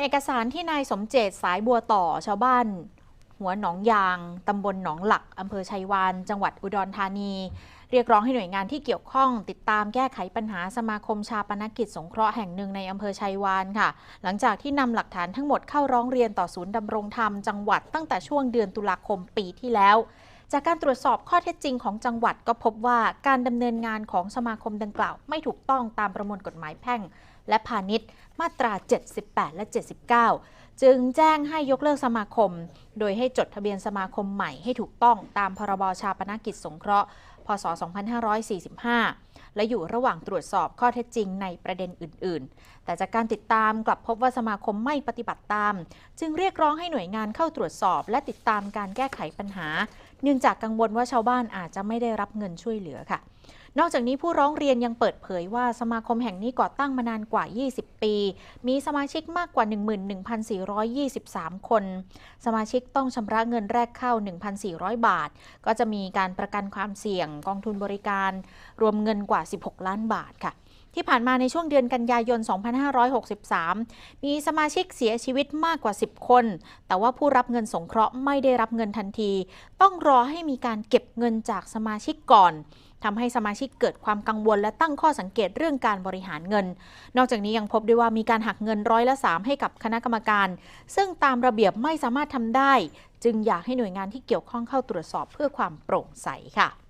เอกสารที่นายสมเจตสายบัวต่อชาวบ้าน หัวหนองยาง ตำบลหนองหลัก อำเภอชัยวาน จังหวัดอุดรธานี เรียกร้องให้หน่วยงานที่เกี่ยวข้อง ติดตามแก้ไขปัญหาสมาคมชาปนกิจสงเคราะห์แห่งหนึ่งในอำเภอชัยวานค่ะ หลังจากที่นำหลักฐานทั้งหมดเข้าร้องเรียนต่อศูนย์ดำรงธรรมจังหวัดตั้งแต่ช่วงเดือนตุลาคมปีที่แล้ว จากการตรวจสอบข้อเท็จจริงของจังหวัดก็พบว่าการดำเนินงานของสมาคมดังกล่าว ไม่ถูกต้องตามประมวลกฎหมายแพ่ง และพาณิชย์ มาตรา 78 และ 79 จึงแจ้งให้ยกเลิกสมาคม โดยให้จดทะเบียนสมาคมใหม่ให้ถูกต้องตามพรบชาปนกิจสงเคราะห์ พศ 2545 และอยู่ระหว่างตรวจสอบข้อเท็จจริงในประเด็นอื่น ๆ แต่จากการติดตามกลับพบว่าสมาคมไม่ปฏิบัติตาม จึงเรียกร้องให้หน่วยงานเข้าตรวจสอบ และติดตามการแก้ไขปัญหา เนื่องจากกังวลว่าชาวบ้านอาจจะไม่ได้รับเงินช่วยเหลือค่ะ นอกจากนี้ผู้ร้องเรียนยังเปิดเผยว่าสมาคมแห่งนี้ก่อตั้งมานานกว่า 20 ปี มีสมาชิกมากกว่า 11,423 คน สมาชิกต้องชำระเงินแรกเข้า 1,400 บาท ก็จะมีการประกันความเสี่ยงกองทุนบริการ รวมเงินกว่า 16 ล้านบาทค่ะ ที่ผ่านมาในช่วงเดือนกันยายน 2563 มีสมาชิกเสียชีวิตมากกว่า 10 คน แต่ว่าผู้รับเงินสงเคราะห์ไม่ได้รับเงินทันที ต้องรอให้มีการเก็บเงินจากสมาชิกก่อนทำให้สมาชิกเกิดความกังวลและตั้งข้อสังเกตเรื่องการบริหารเงิน นอกจากนี้ยังพบด้วยว่ามีการหักเงินร้อยละ 3 ให้กับคณะกรรมการ ซึ่งตามระเบียบไม่สามารถทำได้ จึงอยากให้หน่วยงานที่เกี่ยวข้องเข้าตรวจสอบเพื่อความโปร่งใสค่ะ